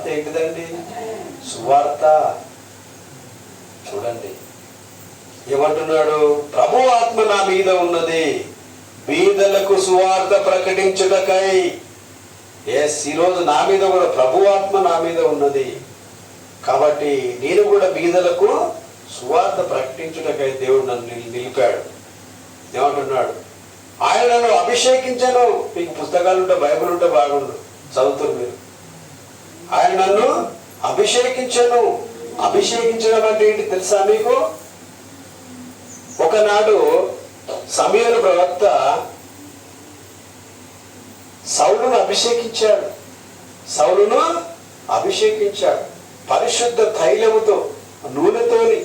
సువార్త ఏంటిదండి? సువార్త. చూడండి. ఏమంటున్నాడు? ప్రభు ఆత్మ నా మీద ఉన్నది. బీదలకు సువార్త ప్రకటించుటకై. ఎస్ ఈరోజు నా మీద కూడా ప్రభు ఆత్మ నా మీద ఉన్నది. కాబట్టి నేను కూడా బీదలకు సువార్త ప్రకటించుటకై దేవుడు నన్ను నిలిపాడు. ఏమంటున్నాడు? ఆయన నన్ను అభిషేకించను. మీకు పుస్తకాలు ఉంటే బైబిల్ ఉంటే బాగుండు. చదువుతారు మీరు. ఆయన నన్ను అభిషేకించను. అభిషేకించడం అంటే ఏంటి తెలుసా మీకు? ఒకనాడు సమయలు ప్రవక్త సౌలును అభిషేకించాడు. సౌలును అభిషేకించాడు. పరిశుద్ధ తైలముతో నూనెతోని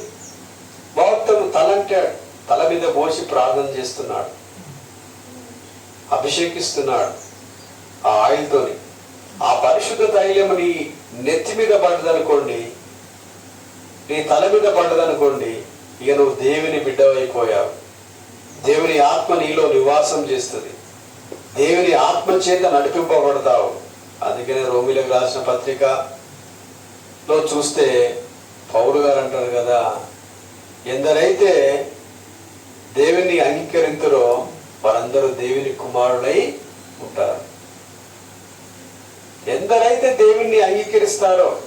ప్రవక్తను తలంటాడు. తల మీద పోసి ప్రార్థన చేస్తున్నాడు. అభిషేకిస్తున్నాడు ఆ ఆయిల్తోని. ఆ పరిశుద్ధ తైలం నీ నెత్తి మీద పడ్డదనుకోండి నీ తల మీద పడ్డదనుకోండి ఇక నువ్వు దేవుని బిడ్డవైపోయావు. దేవుని ఆత్మ నీలో నివాసం చేస్తుంది. దేవుని ఆత్మ చేత నడిపింపబడతావు. అందుకనే రోమిలకు రాసిన పత్రికలో చూస్తే పౌరు గారు అంటారు కదా ఎందరైతే దేవుని అంగీకరించరో వారందరూ దేవుని కుమారుడై ఎవరైతే దేవుణ్ణి అంగీకరిస్తారో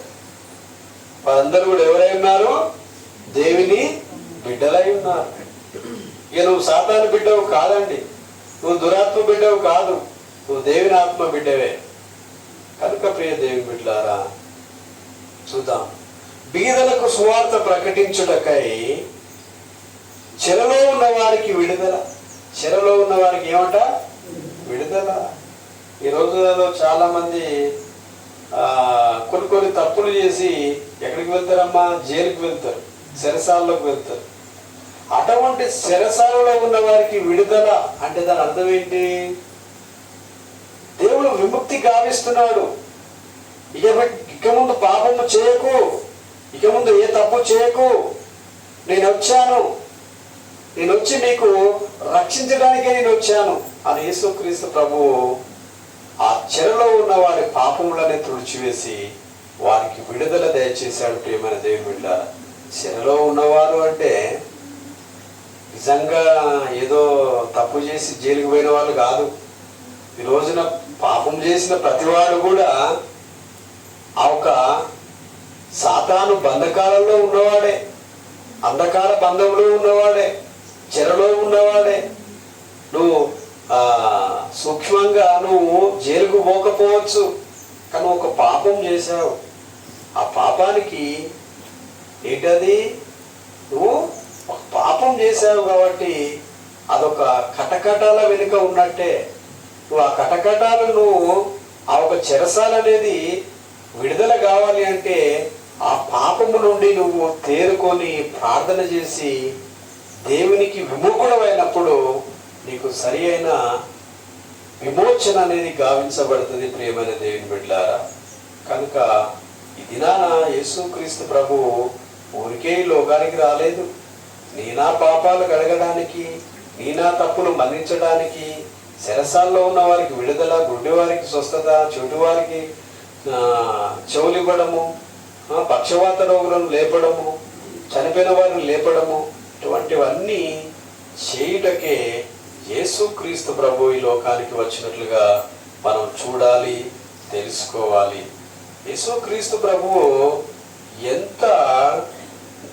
వారందరూ కూడా ఎవరై ఉన్నారో దేవుని బిడ్డలై ఉన్నారు. ఇక నువ్వు సాతాను బిడ్డవు కాదండి. నువ్వు దురాత్మ బిడ్డవు కాదు. నువ్వు దేవుని ఆత్మ బిడ్డవే. కనుక ప్రియ దేవి బిడ్డలారా చూద్దాం. బీదలకు సువార్త ప్రకటించుటకై చెరలో ఉన్న వారికి విడుదల. చెరలో ఉన్న వారికి ఏమంట? విడుదల. ఈ రోజులలో చాలా మంది కొన్ని కొన్ని తప్పులు చేసి ఎక్కడికి వెళ్తారమ్మా? జైలుకి వెళ్తారు. శిరసాలలోకి వెళ్తారు. అటువంటి శిరసాలలో ఉన్న వారికి విడుదల అంటే దాని అర్థం ఏంటి? దేవుడు విముక్తి గావిస్తున్నాడు. ఇక ఇక ముందు పాపము చేయకు. ఇక ముందు ఏ తప్పు చేయకు. నేను వచ్చాను. నేను వచ్చి నీకు రక్షించడానికే నేను వచ్చాను. అని యేసుక్రీస్తు ప్రభువు చెరలో ఉన్న వారి పాపములని తుడిచివేసి వారికి విడుదల దయచేశాడు ప్రియమైన దేవుని చెరలో ఉన్నవారు అంటే నిజంగా ఏదో తప్పు చేసి జైలుకు పోయిన వాళ్ళు కాదు. ఈ రోజున పాపం చేసిన ప్రతివాడు కూడా ఆ ఒక సాతాను బంధకాలలో ఉన్నవాడే అంధకార బంధంలో ఉన్నవాడే చెరలో ఉన్నవాడే. నువ్వు సూక్ష్మంగా నువ్వు జైలుకు పోకపోవచ్చు. కానీ ఒక పాపం చేశావు. ఆ పాపానికి ఏంటది? నువ్వు ఒక పాపం చేశావు కాబట్టి అదొక కటకటాల వెనుక ఉన్నట్టే. నువ్వు ఆ కటకటాలు నువ్వు ఆ ఒక చెరసాల అనేది విడుదల కావాలి అంటే ఆ పాపము నుండి నువ్వు తేరుకొని ప్రార్థన చేసి దేవునికి విముఖుడమైనప్పుడు నీకు సరి అయిన విమోచన అనేది గావించబడుతుంది ప్రియమైన దేవుని బిడ్డలారా. కనుక ఈ దినాన యేసుక్రీస్తు ప్రభు ఊరికే ఈ లోకానికి రాలేదు. నీ నా పాపాలు కడగడానికి నీ నా తప్పులు మన్నించడానికి శరసాల్లో ఉన్న వారికి విడుదల గుడ్డి వారికి స్వస్థత చెడువారికి చెవులివ్వడము పక్షవాత రోగులను లేపడము చనిపోయిన వారిని లేపడము ఇటువంటివన్నీ చేయుటకే యేసుక్రీస్తు ప్రభు ఈ లోకానికి వచ్చినట్లుగా మనం చూడాలి తెలుసుకోవాలి. యేసుక్రీస్తు ప్రభువు ఎంత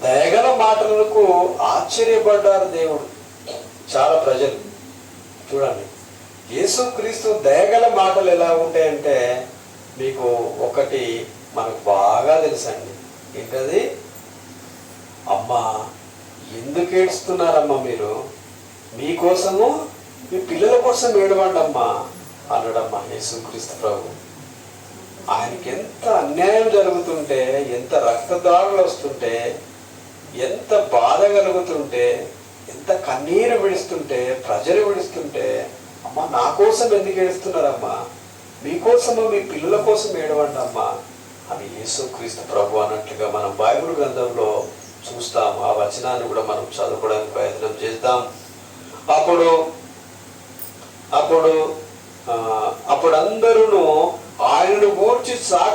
దయగల మాటలకు ఆశ్చర్యపడ్డారు దేవుడు. చాలా ప్రజలు. చూడండి. యేసుక్రీస్తు దయగల మాటలు ఎలా ఉంటాయంటే మీకు ఒకటి మనకు బాగా తెలుసండి. ఏంటది? అమ్మా ఎందుకు ఏడుస్తున్నారమ్మా మీరు? మీకోసము మీ పిల్లల కోసం ఏడవండమ్మా అన్నాడమ్మా యేసుక్రీస్తు ప్రభు. ఆయనకి ఎంత అన్యాయం జరుగుతుంటే ఎంత రక్తదారులు వస్తుంటే ఎంత బాధ కలుగుతుంటే ఎంత కన్నీరు విడుస్తుంటే ప్రజలు విడుస్తుంటే అమ్మా నా కోసం ఎందుకు ఏడుస్తున్నారమ్మా? మీకోసము మీ పిల్లల కోసం ఏడవండమ్మా? అని యేసుక్రీస్తు ప్రభు అన్నట్లుగా మనం బైబిల్ గ్రంథంలో చూస్తాం ఆ వచనాన్ని కూడా మనం చదువుకోవడానికి ప్రయత్నం చేద్దాం. అప్పుడు అప్పుడు ఆ, అప్పుడు అందరూ ఆయనను గూర్చి సాక్